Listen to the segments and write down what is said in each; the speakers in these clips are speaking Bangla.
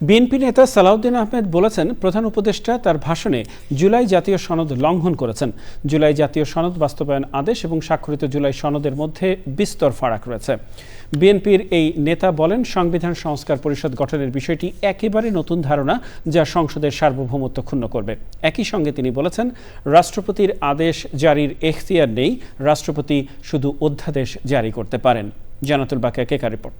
বিএনপি নেতা সালাউদ্দিন আহমেদ বলেছেন, প্রধান উপদেষ্টা তার ভাষণে জুলাই জাতীয় সনদ লঙ্ঘন করেছেন। জুলাই জাতীয় সনদ বাস্তবায়ন আদেশ এবং স্বাক্ষরিত জুলাই সনদের মধ্যে বিস্তর ফারাক রয়েছে। বিএনপির এই নেতা বলেন, সংবিধান সংস্কার পরিষদ গঠনের বিষয়টি একেবারে নতুন ধারণা যা সংসদের সার্বভৌমত্ব ক্ষুণ্ণ করবে। একই সঙ্গে তিনি বলেছেন, রাষ্ট্রপতির আদেশ জারির এখতিয়ার নেই, রাষ্ট্রপতি শুধু অধ্যাদেশ জারি করতে পারেন। জানাতুল বাকিয়া কেকা রিপোর্ট?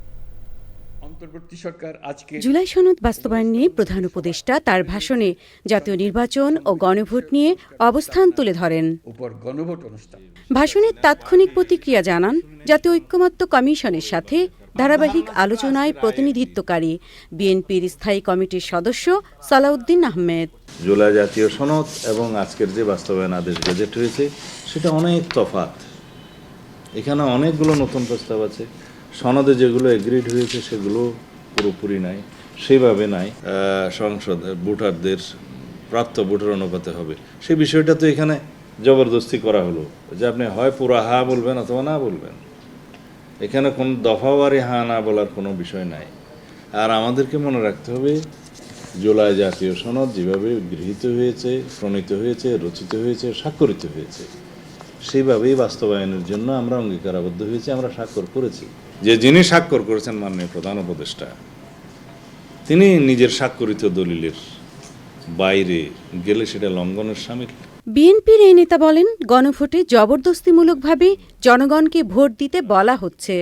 অন্তর্বর্তী সরকার আজকে জুলাই সনদ বাস্তবায়ন নিয়ে প্রধান উপদেষ্টা তার ভাষণে জাতীয় নির্বাচন ও গণভোট নিয়ে অবস্থান তুলে ধরেন। উপর গণভোট অনুষ্ঠান। ভাষণের তাৎক্ষণিক প্রতিক্রিয়া জানান জাতীয় ঐক্যমত্য কমিশনের সাথে ধারাবাহিক আলোচনায় প্রতিনিধিত্বকারী বিএনপির স্থায়ী কমিটির সদস্য সালাউদ্দিন আহমেদ। জুলাই জাতীয় সনদ এবং আজকের যে বাস্তবায়ন আদেশ গেজেট হয়েছে সেটা অনেক তফাৎ। এখানে অনেকগুলো নতুন প্রস্তাব আছে। সনদে যেগুলো এগ্রিড হয়েছে, সেগুলো পুরোপুরি নাই। সেভাবে নাই। সংসদ, ভোটারদের, প্রাপ্ত ভোটার অনুপাতে হবে। সেই বিষয়টা তো এখানে জবরদস্তি করা হলো। যে আপনি হয় পুরা হা বলবেন অথবা না বলবেন। এখানে কোন দফাওয়ারি হা না বলার কোনো বিষয় নাই। আর আমাদেরকে মনে রাখতে হবে, জুলাই জাতীয় সনদ যেভাবে গৃহীত হয়েছে, প্রণীত হয়েছে, রচিত হয়েছে, স্বাক্ষরিত হয়েছে সেইভাবেই বাস্তবায়নের জন্য আমরা অঙ্গীকারাবদ্ধ হয়েছি আমরা স্বাক্ষর করেছি। যে যিনি স্বাক্ষর করেছেন মাননীয় প্রধান উপদেষ্টা তিনি নিজের স্বাক্ষরিত দলিলের বাইরে গেলে সেটা লঙ্ঘনের সামিল। বিএনপির এই নেতা বলেন গণভোটে জবরদস্তিমূলকভাবে জনগণকে ভোট দিতে বলা হচ্ছে।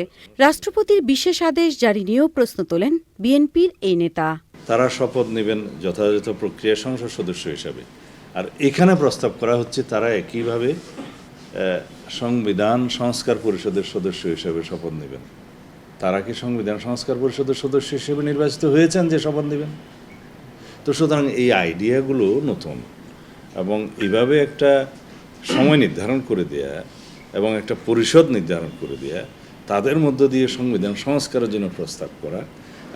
রাষ্ট্রপতির বিশেষ আদেশ জারি নিয়েও প্রশ্ন তোলেন বিএনপির এই নেতা। তারা শপথ নেবেন যথাযথ প্রক্রিয়া সংসদ সদস্য হিসাবে। আর এখানে প্রস্তাব করা হচ্ছে তারা একইভাবে সংবিধান সংস্কার পরিষদের সদস্য হিসেবে শপথ নেবেন। তারা কি সংবিধান সংস্কার পরিষদের সদস্য হিসেবে নির্বাচিত হয়েছেন যে শপথ নেবেন? তো সুতরাং এই আইডিয়াগুলো নতুন এবং এভাবে একটা সময় নির্ধারণ করে দেয়া এবং একটা পরিষদ নির্ধারণ করে দেয়া, তাদের মধ্য দিয়ে সংবিধান সংস্কারের জন্য প্রস্তাব করা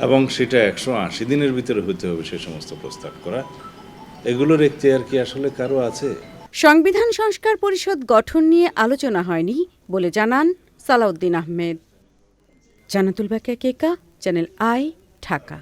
এবং সেটা একশো আশি দিনের ভিতরে হতে হবে সে সমস্ত প্রস্তাব করা, এগুলোর এখতিয়ার কি আসলে কারও আছে? সংবিধান সংস্কার পরিষদ গঠন নিয়ে আলোচনা হয়নি বলে জানান Salahuddin Ahmed. Jannatul Bakiya Keka channel I, Dhaka.